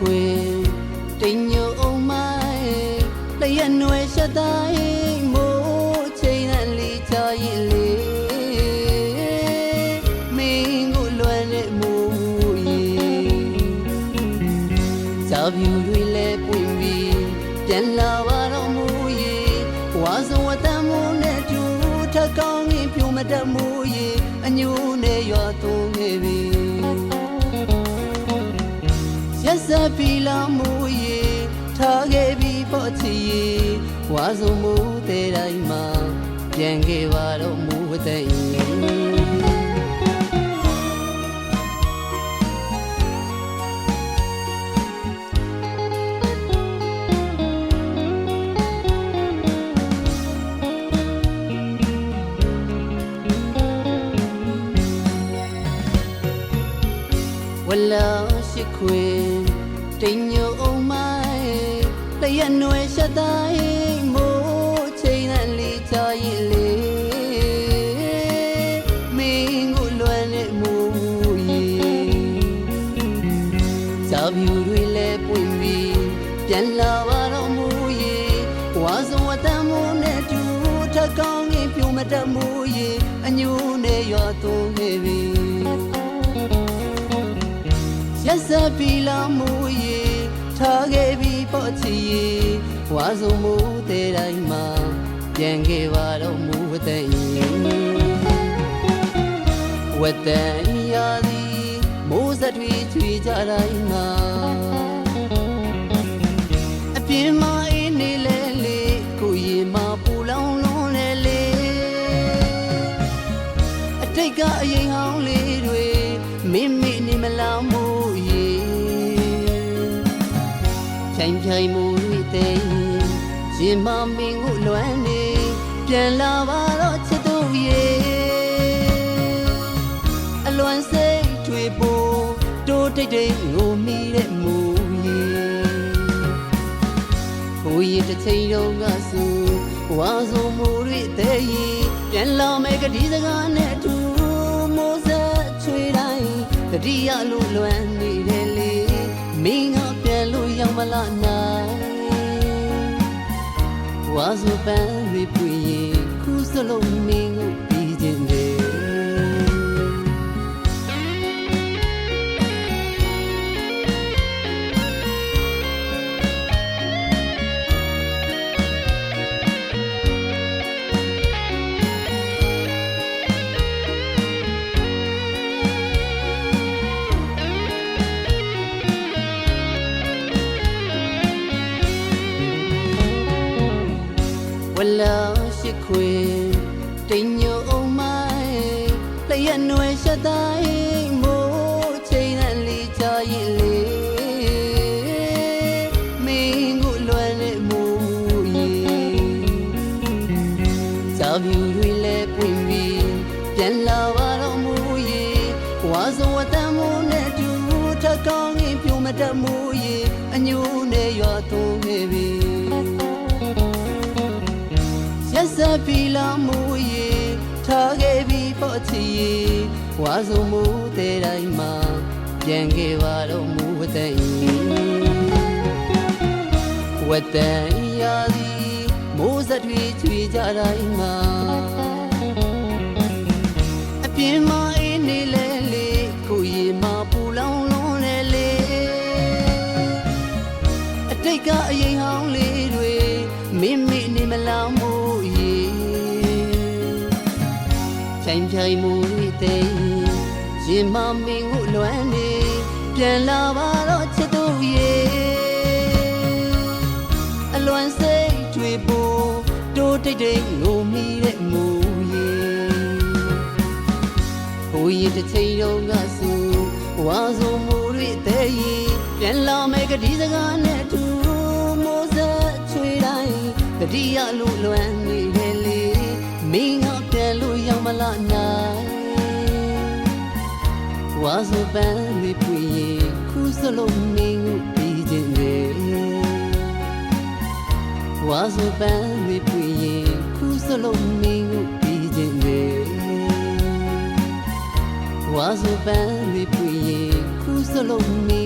ခွေတိမ်ညိုအောင်မိုင်းလျက်နွယ်ရှက်တိုင်းမိုးချိန်နဲ့လီချရင်လေမင်းကိုလွယ်တဲ့မူရီဇာပြူတွေလည်းပွင့်ပြီးပြန်လာပါတော့မူရီဝါစုံဝတ္တမှုနဲ့တူထက်ကောင်းရင်ဖြိုမတတ်မူရီအညိုးနဲ့ရွာသွန်းခဲ့ပြီ က်စက်ပြီလာမှုရေထားခဲ့ပြီပေါ့ချီရေဝါစုံမှုတဲ့တိုင်းမှာပြန်ခဲ့ပါတော့မူဝတဲ့ရင်ဝလာရှိခွေ တိမ်ညိုအောင်မိုင်းတရက်နွယ်ရှက်တိုင်းမိုးချိန်နဲ့လီချရင်လေမင်းကိုလွယ်တဲ့မူရီဇာပြူတွေလည်းပွင့်ပြီးပြန်လာပါတော့မူရီဝါစုံဝတ္တမှုနဲ့တူထက်ကောင်းရင်ဖြိုမတတ်မူရီအညိုးနဲ့ရွာသွန်းခဲ့ပြီ ရက်စက်ပြီလာမှုရေထားခဲ့ပြီပေါ့ချီရေဝါစုံမှုတဲ့တိုင်းမှာပြန်ခဲ့ပါတော့မူဝတဲ့ရင်ဝတဲ့ရာသည်မိုးစက်တွေချွေကြတိုင်းမှာအပြင်းမအေးနေလဲလေကိုရီမှာပူလောင်လွန်းနေလေအတိတ်ကအရင်ဟောင်းလေးတွေမိမိနေမလားမို့ရေဖြို င်ဖြိုင်မူတွေတဲ့ရင်မမင်းကိုလွမ်းနေပြန်လာပါတော့ချစ်သူရေအလွန်စိတ်တွေပို့တိုးတိတ်တိတ်ငိုမိတဲ့မူရေဟိုရင်တစ်ချိန်တော့ငါစုဝါစုံမူတွေတဲ့ရင်ပြန်လာမယ်ကတိစကားနဲ့အတူမိုးဆက်ချွေတိုင်းတတိယလိုလွမ်းနေတယ်လေမင်းကပြန် လို့ရောက်မလားနိုင်ဝါစုံပန်းတွေပွေရင်ခုစလုံးမင်းကို လာရှိခွေတိမ်ညိုအောင်မိုင်းလျက်နွယ်ရှက်တိုင်းမိုးချိန်နဲ့လီချရင်လေမင်းကိုလွယ်တဲ့မူရီဇာပြူတွေလည်းပွင့်ပြီးပြန်လာပါတော့မူရီဝါစုံဝတ္တမှုနဲ့တူထက်ကောင်းရင်ဖြိုမတတ်မူရီအညိုးနဲ့ရွာသွန်းခဲ့ပြီ ရက်စက်ပြီလာမှုရေထားခဲ့ပြီပေါ့ချီရေဝါစုံမှုတဲ့တိုင်းမှာပြန်ခဲ့ပါတော့မူဝတဲ့ရင်ဝတဲ့ရာသည်မိုးစက်တွေချွေကြတိုင်းမှာအပြင်းမအေးနေလဲ ဖြိုင်ဖြိုင်မူတွေတဲ့ရင်မမင်းကိုလွမ်းနေပြန်လာပါတော့ချစ်သူရေအလွန်စိတ်တွေပို့တိုးတိတ်တိတ်ငိုမိတဲ့မူရေဟိုရင်တစ်ချိန်တော့ငါစုဝါစုံမူတွေတဲ့ရင်ပြန်လာမယ်ကတိစကားနဲ့တူမိုးဆက်ချွေတိုင်းတတိယလူလွမ်းနေတယ်လေမင်းကပြန် လို့ရောက်မလားနိုင်ဝါစုံပန်းတွေပွေရင်ခုစလုံးမင်းကိုပြီးခြင်းတယ်ဝါစုံပန်းတွေပွေရင်ခုစလုံးမင်းကိုပြီးခြင်းတယ်ဝါစုပန်းတွေပွေရင်ခုစလုံး